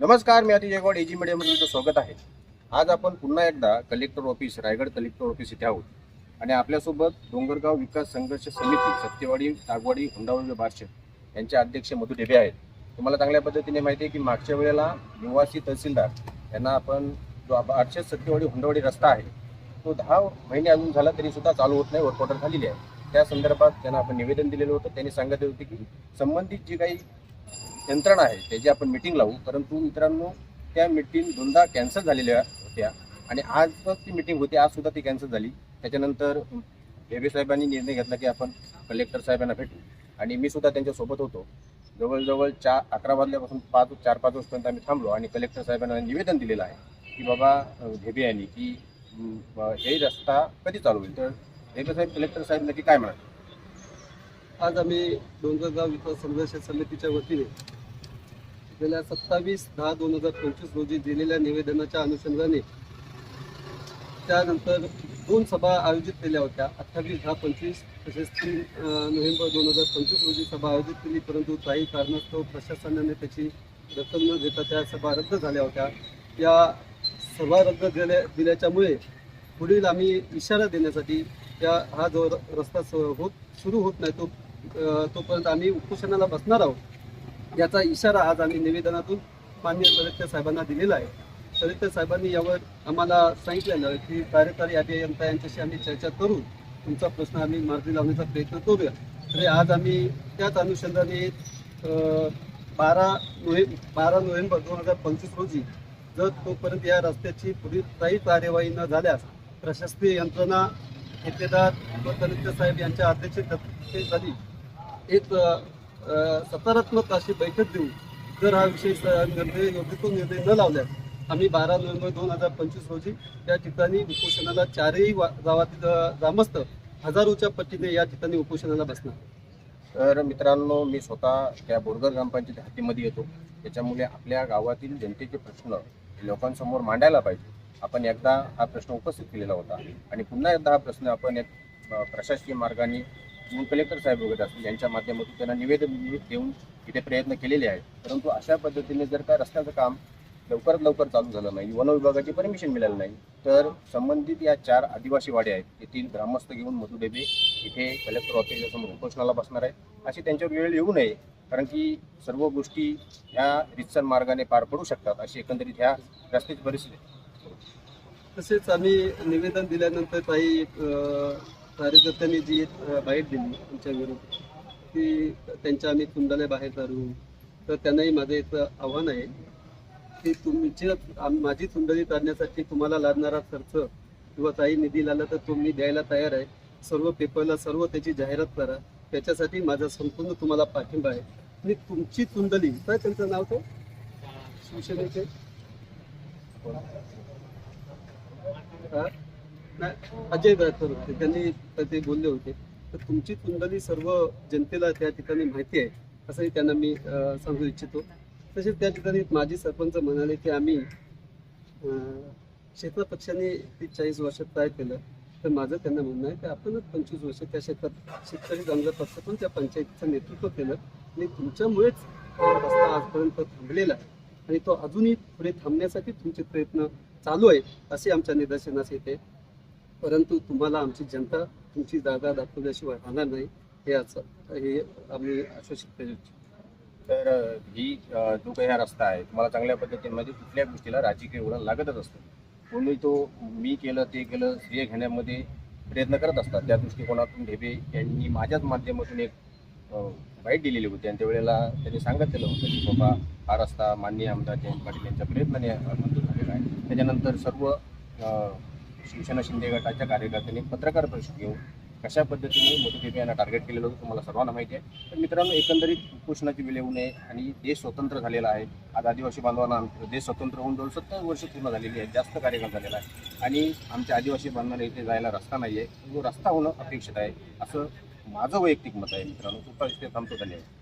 नमस्कार मी अतिजय गौड एजी मीडियामध्ये तुमचं स्वागत आहे. आज आपण पुन्हा एकदा collector office Raigad collector office इथे आहोत. आणि आपल्यासोबत डोंगरगाव विकास संघर्ष समिती सत्यवाडी तागवाडी हुंडावळी बारशे यांचे अध्यक्ष मधु ढेबे आहेत. तुम्हाला चांगल्या पद्धतीने माहिती आहे की मागच्या वेळेला निवासी तहसीलदार यांना आपण जो बारशे सत्यवाडी हुंडावडी रस्ता आहे तो दहा महिने अजून झाला तरी सुद्धा चालू होत नाही वर्क ऑर्डर झालेली आहे. त्या संदर्भात त्यांना आपण निवेदन दिलेलं होतं. त्यांनी सांगितले होते की संबंधित जी काही यंत्रणा आहे त्याची आपण मिटिंग लावू परंतु मित्रांनो त्या मिटिंग दोनदा कॅन्सल झालेल्या होत्या. आणि आज ती मिटिंग होती आज सुद्धा ती कॅन्सल झाली. त्याच्यानंतर बेबे साहेबांनी निर्णय घेतला की आपण कलेक्टर साहेबांना भेटू. आणि मी सुद्धा त्यांच्यासोबत होतो. जवळजवळ चार अकरा वाजल्यापासून पाच चार पाच वाजपर्यंत आम्ही थांबलो आणि कलेक्टर साहेबांना निवेदन दिलेलं आहे की बाबा अं, ढेबे यांनी की हे रस्ता कधी चालू होईल? तर ढेबे साहेब कलेक्टर साहेब नक्की काय म्हणाले? आज आम्ही डोंगरगाव विकास संघर्ष समितीच्या वतीने गेल्या सत्तावीस दहा दोन हजार पंचवीस रोजी दिलेल्या निवेदनाच्या अनुषंगाने त्यानंतर दोन सभा आयोजित केल्या होत्या. अठ्ठावीस दहा पंचवीस तसेच तीन नोव्हेंबर दोन हजार पंचवीस रोजी सभा आयोजित केली. परंतु काही कारणास्तव प्रशासनाने त्याची दखल न घेता त्या सभा रद्द झाल्या होत्या. या सभा रद्द झाल्या दिल्याच्यामुळे पुढील आम्ही इशारा देण्यासाठी त्या हा जो रस्ता स- होत सुरू होत नाही तो तोपर्यंत आम्ही उपोषणाला बसणार आहोत. याचा इशारा आज आम्ही निवेदनातून मान्य सदस्य साहेबांना दिलेला आहे. सदस्य साहेबांनी यावर आम्हाला सांगितलेलं की कार्यकारी अभियंता यांच्याशी आम्ही चर्चा करू तुमचा प्रश्न आम्ही मार्गी लावण्याचा प्रयत्न करूया. तरी आज आम्ही त्याच अनुषंगाने बारा नोव्हे बारा नोव्हेंबर दोन हजार पंचवीस रोजी जर तोपर्यंत या रस्त्याची पुढील काही कार्यवाही न झाल्यास प्रशासकीय यंत्रणा ठेकेदार व साहेब यांच्या अध्यक्षतेखाली एक सकारात्मक अशी बैठक देऊ जर हा विषय निर्णय योग्य तो निर्णय न लावल्यास आम्ही बारा नोव्हेंबर दोन हजार पंचवीस रोजी त्या ठिकाणी उपोषणाला चारही वा- गावातील ग्रामस्थ हजारोच्या पटीने या ठिकाणी उपोषणाला बसणार. तर मित्रांनो मी स्वतः त्या बोरगर ग्रामपंचायत हातीमध्ये येतो. त्याच्यामुळे आपल्या गावातील जनतेचे प्रश्न लोकांसमोर मांडायला पाहिजे. आपण एकदा हा प्रश्न उपस्थित केलेला होता. आणि पुन्हा एकदा हा प्रश्न आपण एक प्रशासकीय मार्गाने म्हणून कलेक्टर साहेब वगैरे असतील यांच्या माध्यमातून त्यांना निवेदन देऊन इथे प्रयत्न केलेले आहेत. परंतु अशा पद्धतीने जर का रस्त्याचं काम लवकरात लवकर चालू झालं नाही वन विभागाची परमिशन मिळालं नाही तर संबंधित या चार आदिवासी वाड्या आहेत तेथील ग्रामस्थ घेऊन मधु डेबे इथे कलेक्टर ऑफिसच्या उपोषणाला बसणार आहे अशी त्यांच्यावर वेळ येऊ नये कारण की सर्व गोष्टी ह्या रितसर मार्गाने पार पडू शकतात अशी एकंदरीत ह्या रस्त्याची परिस्थिती तसेच आम्ही निवेदन दिल्यानंतर काही कार्यकर्त्यांनी जी बाईट दिली आमच्या विरुद्ध की त्यांच्या आम्ही कुंडाला बाहेर काढू तर त्यांनाही माझं एक आव्हान आहे की तुमची आम- माझी कुंडली काढण्यासाठी तुम्हाला लागणारा खर्च किंवा काही निधी लागला तर तो मी द्यायला तयार आहे. सर्व पेपरला सर्व त्याची जाहिरात करा. त्याच्यासाठी माझा संपूर्ण तुम्हाला पाठिंबा आहे. आणि तुमची कुंडली काय त्यांचं नाव तो? शिवसेनेचे? हा? अजय गायकर होते. त्यांनी ते बोलले होते. तर तुमची कुंडली सर्व जनतेला त्या ठिकाणी माहिती आहे असंही त्यांना मी सांगू इच्छितो. तसेच त्या ठिकाणी माजी सरपंच म्हणाले की आम्ही क्षेत्र पक्षाने ते चाळीस वर्षात काय केलं तर माझं त्यांना म्हणणं आहे की आपणच पंचवीस वर्ष त्या क्षेत्रात शेतकरी कामगार पक्ष पण त्या पंचायतीचं नेतृत्व केलं. आणि तुमच्यामुळेच रस्ता आजपर्यंत थांबलेला आहे. आणि तो अजूनही पुढे थांबण्यासाठी तुमचे प्रयत्न चालू आहे असे आमच्या निदर्शनास येते. परंतु तुम्हाला आमची जनता तुमची जागा दाखवल्याशिवाय राहणार नाही हे असं हे आम्ही आश्वासित करू तर ही जो काही हा रस्ता आहे तुम्हाला चांगल्या पद्धतीने म्हणजे कुठल्या गोष्टीला राजकीय उडण लागतच असतं. कोणी तो मी केलं ते केलं हे घेण्यामध्ये प्रयत्न करत असतात. त्या दृष्टिकोनातून ढेबे यांनी माझ्याच माध्यमातून एक वाईट दिलेली होती. आणि त्यावेळेला त्यांनी सांगितलेलं होतं की बाबा हा रस्ता माननीय आमदार जयंत पाटील यांच्या प्रयत्नाने मंजूर झालेला आहे. त्याच्यानंतर सर्व शिवसेना शिंदे गटाच्या कार्यकर्त्यांनी पत्रकार परिषद घेऊन कशा पद्धतीने मोदी यांना टार्गेट केलेलं होतं तुम्हाला सर्वांना माहिती आहे. तर मित्रांनो एकंदरीत उपोषणाची वेळ होऊ नये आणि देश स्वतंत्र झालेला आहे. आज आदिवासी बांधवांना देश स्वतंत्र होऊन जवळ सत्तर वर्ष पूर्ण झालेली आहे. जास्त कार्यकाळ झालेला आहे. आणि आमच्या आदिवासी बांधवांना इथे जायला रस्ता नाही आहे तो रस्ता होणं अपेक्षित आहे असं माझं वैयक्तिक मत आहे मित्रांनो. तुमचा विषय थांबतो. धन्यवाद.